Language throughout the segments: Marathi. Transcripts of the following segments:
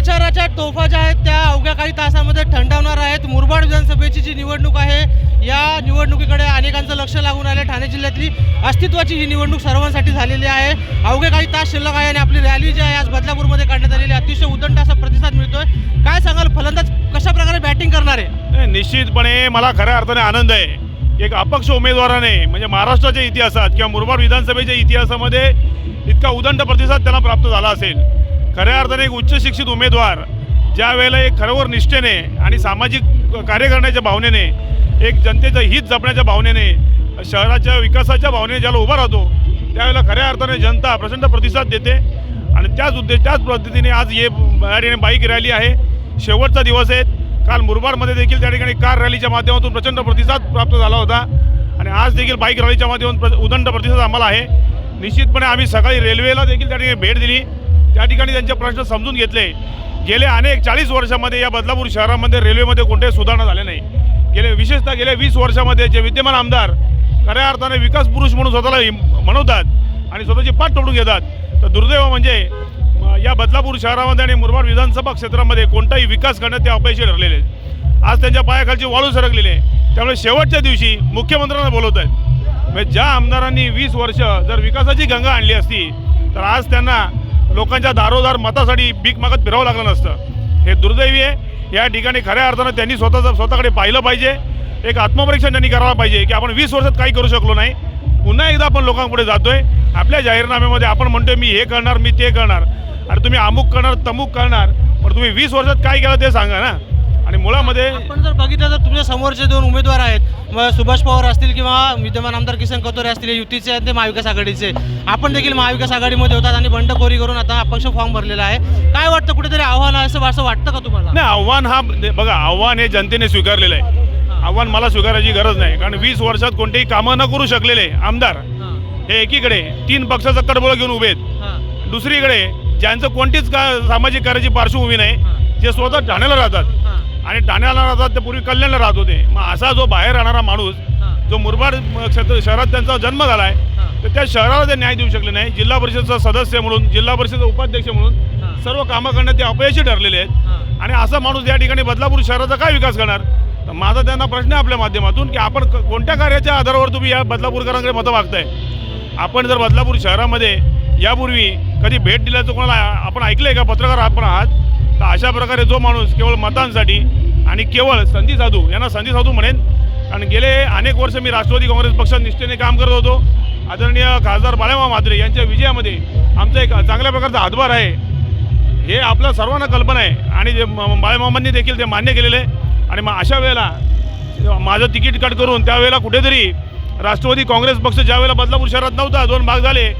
प्रचाराच्या तोफा ज्या आहेत त्या अवघ्या काही तासामध्ये थंडावणार आहेत. मुरबाड विधानसभेची जी निवडणूक आहे या निवडणुकीकडे अनेकांचं लक्ष लागून आलं ठाणे जिल्ह्यातली अस्तित्वाची ही निवडणूक सर्वांसाठी झालेली आहे. अवघे काही तास शिल्लक आहे आणि आपली रॅली जी आहे आज बदलापूरमध्ये काढण्यात आलेली अतिशय उदंड असा प्रतिसाद मिळतोय. काय सांगाल फलंदाज कशा प्रकारे बॅटिंग करणार? आहे निश्चितपणे मला खऱ्या अर्थाने आनंद आहे. एक अपक्ष उमेदवाराने म्हणजे महाराष्ट्राच्या इतिहासात किंवा मुरबाड विधानसभेच्या इतिहासामध्ये इतका उदंड प्रतिसाद त्यांना प्राप्त झाला असेल. खऱ्या अर्थाने एक उच्च शिक्षित उमेदवार ज्या वेळेला एक खरोखर निष्ठेने आणि सामाजिक कार्य करण्याच्या भावनेने एक जनतेचं हित जपण्याच्या भावनेने शहराच्या विकासाच्या भावनेने ज्याला उभा राहतो त्यावेळेला खऱ्या अर्थाने जनता प्रचंड प्रतिसाद देते. आणि त्याच उद्देश त्याच पद्धतीने आज हे या ठिकाणी बाईक रॅली आहे. शेवटचा दिवस आहे. काल मुरबाडमध्ये देखील त्या ठिकाणी कार रॅलीच्या माध्यमातून प्रचंड प्रतिसाद प्राप्त झाला होता. आणि आज देखील बाईक रॅलीच्या माध्यमातून प्र- उदंड प्रतिसाद आम्हाला आहे. निश्चितपणे आम्ही सकाळी रेल्वेला देखील त्या ठिकाणी भेट दिली. त्या ठिकाणी त्यांचे प्रश्न समजून घेतले. गेले अनेक चाळीस वर्षामध्ये या बदलापूर शहरामध्ये रेल्वेमध्ये कोणत्याही सुधारणा झाल्या नाही. गेले विशेषतः गेल्या वीस वर्षामध्ये जे विद्यमान आमदार खऱ्या अर्थाने विकास पुरुष म्हणून स्वतःला म्हणवतात आणि स्वतःची पाठ तोडून घेतात. तर दुर्दैव म्हणजे या बदलापूर शहरामध्ये आणि मुरबाड विधानसभा क्षेत्रामध्ये कोणताही विकास करण्यात ते अपयशी ठरलेले आहेत. आज त्यांच्या पायाखालची वाळू सरकलेली आहे. त्यामुळे शेवटच्या दिवशी मुख्यमंत्र्यांना बोलवत आहेत. म्हणजे ज्या आमदारांनी वीस वर्ष जर विकासाची गंगा आणली असती तर आज त्यांना लोकांच्या दारोदार मतासाठी भीक मागत फिरावं लागलं नसतं. हे दुर्दैवी आहे. या ठिकाणी खऱ्या अर्थानं त्यांनी स्वतःचं स्वतःकडे पाहिलं पाहिजे. एक आत्मपरीक्षण त्यांनी करायला पाहिजे की आपण वीस वर्षात काही करू शकलो नाही. पुन्हा एकदा आपण लोकांपुढे जातोय. आपल्या जाहीरनाम्यामध्ये आपण म्हणतोय मी हे करणार मी ते करणार. अरे तुम्ही अमुक करणार तमुक करणार. पण तुम्ही वीस वर्षात काय केलं ते सांगा ना. आणि मुळामध्ये आपण जर बघितलं तर तुमच्या समोरचे दोन उमेदवार आहेत. मग सुभाष पवार असतील किंवा विद्यमान आमदार किसन कतोरे असतील हे युतीचे आहेत ते महाविकास आघाडीचे. आपण देखील महाविकास आघाडीमध्ये होतात आणि बंडखोरी करून आता अपक्ष फॉर्म भरलेला आहे. काय वाटतं कुठेतरी आव्हान आहे असं असं वाटतं का तुम्हाला? नाही आव्हान हा बघा आव्हान हे जनतेने स्वीकारलेलं आहे. आव्हान मला स्वीकारायची गरज नाही. कारण वीस वर्षात कोणतेही कामं न करू शकलेले आमदार हां, एकीकडे तीन पक्षाचा कडबोळा घेऊन उभे आहेत. दुसरीकडे ज्यांचं कोणतीच का सामाजिक कार्याची पार्श्वभूमी नाही जे स्वतः ठाण्याला राहतात. आणि ठाण्याला राहतात ते पूर्वी कल्याणला राहत होते. मग असा जो बाहेर राहणारा माणूस जो मुरबाड क्षेत्र शहरात त्यांचा जन्म झाला आहे तर त्या शहराला ते न्याय देऊ शकले नाही. जिल्हा परिषदचा सदस्य म्हणून जिल्हा परिषद उपाध्यक्ष म्हणून सर्व कामं करण्यात ते अपयशी ठरलेले आहेत. आणि असा माणूस या ठिकाणी बदलापूर शहराचा काय विकास करणार? तर माझा त्यांना प्रश्न आहे आपल्या माध्यमातून की आपण कोणत्या कार्याच्या आधारावर तुम्ही या बदलापूरकरांकडे मतं मागताय? आपण जर बदलापूर शहरामध्ये यापूर्वी कधी भेट दिल्याचं कोणाला आपण ऐकलंय का? पत्रकार आपण आहात. तर अशा प्रकारे जो माणूस केवळ मतांसाठी आणि केवळ संधी साधू यांना संधी साधू म्हणेन. कारण गेले अनेक वर्ष मी राष्ट्रवादी काँग्रेस पक्षात निष्ठेने काम करत होतो. आदरणीय खासदार बाळामा म्हात्रे यांच्या विजयामध्ये आमचा एक चांगल्या प्रकारचा हातभार आहे. हे आपल्या सर्वांना कल्पना आहे. आणि जे म- देखील ते मान्य केलेलं आहे. आणि मग अशा वेळेला माझं तिकीट कट करून त्यावेळेला कुठेतरी राष्ट्रवादी काँग्रेस पक्ष ज्यावेळेला बदलापूर शहरात नव्हता दोन भाग झाले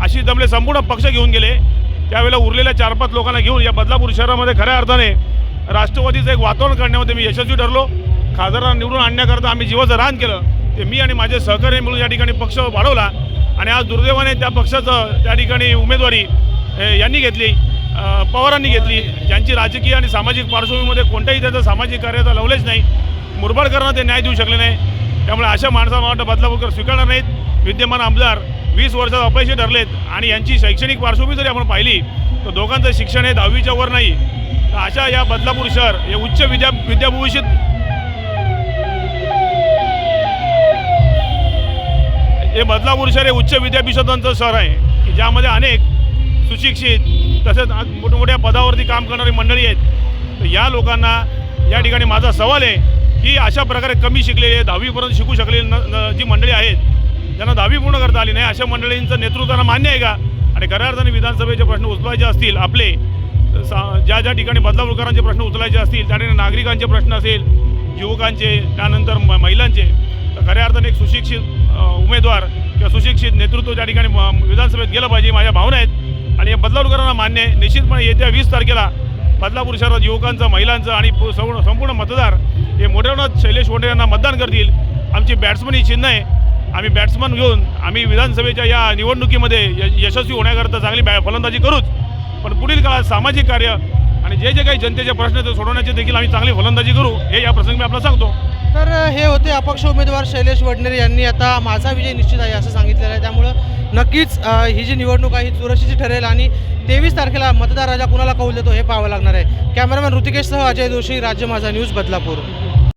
अशी जमले संपूर्ण पक्ष घेऊन गेले. त्यावेळेला उरलेल्या चार पाच लोकांना घेऊन या बदलापूर शहरामध्ये खऱ्या अर्थाने राष्ट्रवादीचं एक वातावरण करण्यामध्ये मी यशस्वी ठरलो. खासदारांना निवडून आणण्याकरता आम्ही जीवाचं रान केलं. ते मी आणि माझे सहकारी मिळून या ठिकाणी पक्ष वाढवला. आणि आज दुर्दैवाने त्या पक्षाचं त्या ठिकाणी उमेदवारी यांनी घेतली पवारांनी घेतली. ज्यांची राजकीय आणि सामाजिक पार्श्वभूमीमध्ये कोणत्याही त्याचं सामाजिक कार्याचा लवलेच नाही. मुरबाडकरांना ते न्याय देऊ शकले नाही. त्यामुळे अशा माणसाला वाटतं बदलापूरकर स्वीकारणार नाहीत. विद्यमान आमदार वीस वर्षात अपयशी ठरलेत आणि यांची शैक्षणिक पार्श्वभूमी जरी आपण पाहिली तर दोघांचं शिक्षण हे दहावीच्या वर नाही. तर अशा या बदलापूर शहर हे उच्च विद्या विद्याभूषित हे बदलापूर शहर हे उच्च विद्यापीठांचं शहर आहे की ज्यामध्ये अनेक सुशिक्षित तसेच मोठमोठ्या पदावरती काम करणारी मंडळी आहेत. तर या लोकांना या ठिकाणी माझा सवाल आहे की अशा प्रकारे कमी शिकलेले दहावीपर्यंत शिकू शकलेली न न- जी मंडळी आहेत ज्यांना दहावी पूर्ण करता आली नाही. अशा मंडळींचं नेतृत्व त्यांना मान्य आहे का? आणि खऱ्या अर्थाने विधानसभेचे प्रश्न उचलायचे असतील आपले सा- ज्या ज्या ठिकाणी बदलापूरकरांचे प्रश्न उचलायचे असतील त्या ठिकाणी नागरिकांचे प्रश्न असेल युवकांचे त्यानंतर म- महिलांचे तर खऱ्या अर्थाने एक सुशिक्षित उमेदवार किंवा सुशिक्षित नेतृत्व त्या ठिकाणी म- विधानसभेत गेलं पाहिजे माझ्या भावना आहेत. आणि या बदलापूरकरांना मान्य आहे. निश्चितपणे येत्या वीस तारखेला बदलापूर शहरात युवकांचं महिलांचं आणि संपूर्ण मतदार हे मोठ्या शैलेश वोटे यांना मतदान करतील. आमची बॅट्समन ही चिन्ह आहे. आम्ही बॅट्समन घेऊन आम्ही विधानसभेच्या या निवडणुकीमध्ये य यशस्वी होण्याकरता चांगली बॅ फलंदाजी करूच. पण पुढील काळात सामाजिक कार्य आणि जे जे काही जनतेचे प्रश्न आहेत ते सोडवण्याचे देखील आम्ही चांगली फलंदाजी करू हे या प्रसंगी मी आपल्याला सांगतो. तर हे होते अपक्ष उमेदवार शैलेश वडनेरे यांनी आता माझा विजय निश्चित आहे असं सांगितलेलं आहे. त्यामुळं नक्कीच ही जी निवडणूक आहे ही चुरशीची ठरेल आणि तेवीस तारखेला मतदार राजा कुणाला कौल देतो हे पाहावं लागणार आहे. कॅमेरामॅन ऋतिकेशसह अजय जोशी राज्य माझा न्यूज बदलापूर.